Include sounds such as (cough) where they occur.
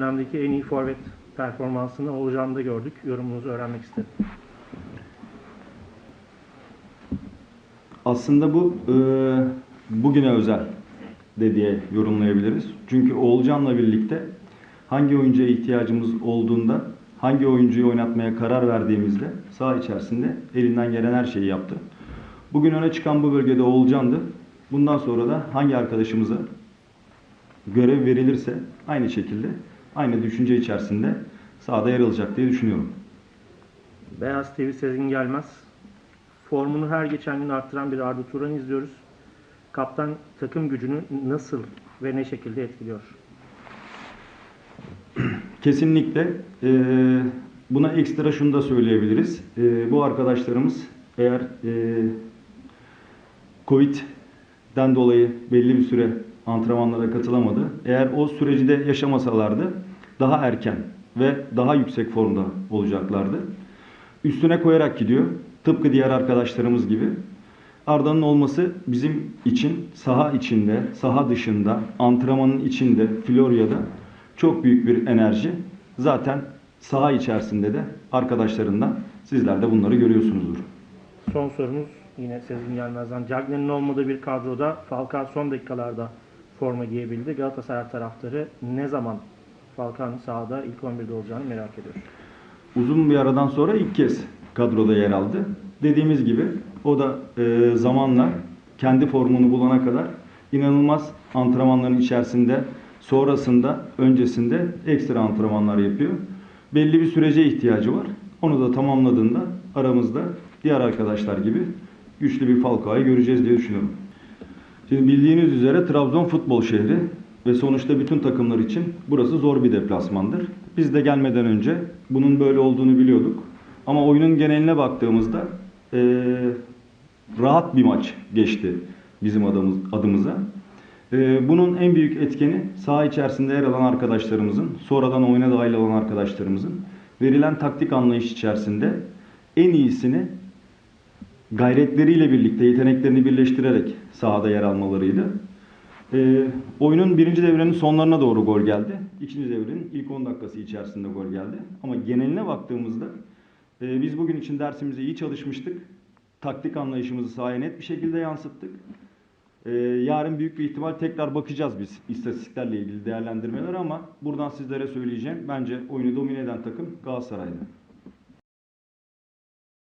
dönemdeki en iyi forvet performansını Oğulcan'da gördük. Yorumunuzu öğrenmek istedim. Aslında bu e, bugüne özel de diye yorumlayabiliriz. Çünkü Oğulcan'la birlikte hangi oyuncuya ihtiyacımız olduğunda, hangi oyuncuyu oynatmaya karar verdiğimizde saha içerisinde elinden gelen her şeyi yaptı. Bugün öne çıkan bu bölgede Oğulcan'dı. Bundan sonra da hangi arkadaşımıza görev verilirse aynı şekilde, aynı düşünce içerisinde sahada yer alacak diye düşünüyorum. Beyaz TV Sezgin Gelmez. Formunu her geçen gün arttıran bir Arda Turan izliyoruz. Kaptan takım gücünü nasıl ve ne şekilde etkiliyor? (clears throat) Kesinlikle e, buna ekstra şunu da söyleyebiliriz. E, bu arkadaşlarımız eğer e, Covid'den dolayı belli bir süre antrenmanlara katılamadı. Eğer o süreci de yaşamasalardı daha erken ve daha yüksek formda olacaklardı. Üstüne koyarak gidiyor. Tıpkı diğer arkadaşlarımız gibi. Arda'nın olması bizim için saha içinde, saha dışında, antrenmanın içinde, Florya'da çok büyük bir enerji. Zaten saha içerisinde de arkadaşlarından sizler de bunları görüyorsunuzdur. Son sorumuz yine Sezgin Gelmez'den. Cagney'in olmadığı bir kadroda Falcao son dakikalarda forma giyebildi. Galatasaray taraftarı ne zaman Falcao'nun sahada ilk 11'de olacağını merak ediyor. Uzun bir aradan sonra ilk kez kadroda yer aldı. Dediğimiz gibi o da e, zamanla kendi formunu bulana kadar inanılmaz antrenmanların içerisinde, sonrasında, öncesinde ekstra antrenmanlar yapıyor. Belli bir sürece ihtiyacı var. Onu da tamamladığında aramızda diğer arkadaşlar gibi güçlü bir Falcao'yu göreceğiz diye düşünüyorum. Şimdi bildiğiniz üzere Trabzon futbol şehri ve sonuçta bütün takımlar için burası zor bir deplasmandır. Biz de gelmeden önce bunun böyle olduğunu biliyorduk. Ama oyunun geneline baktığımızda eee, rahat bir maç geçti bizim adımız, adımıza. Eee, bunun en büyük etkeni saha içerisinde yer alan arkadaşlarımızın, sonradan oyuna dahil olan arkadaşlarımızın verilen taktik anlayış içerisinde en iyisini gayretleriyle birlikte yeteneklerini birleştirerek sahada yer almalarıydı. Ee, oyunun birinci devrenin sonlarına doğru gol geldi. İkinci devrenin ilk 10 dakikası içerisinde gol geldi. Ama geneline baktığımızda e, biz bugün için dersimizi iyi çalışmıştık. Taktik anlayışımızı sahaya net bir şekilde yansıttık. Ee, yarın büyük bir ihtimal tekrar bakacağız biz istatistiklerle ilgili değerlendirmeler ama buradan sizlere söyleyeceğim. Bence oyunu domine eden takım Galatasaray'dı.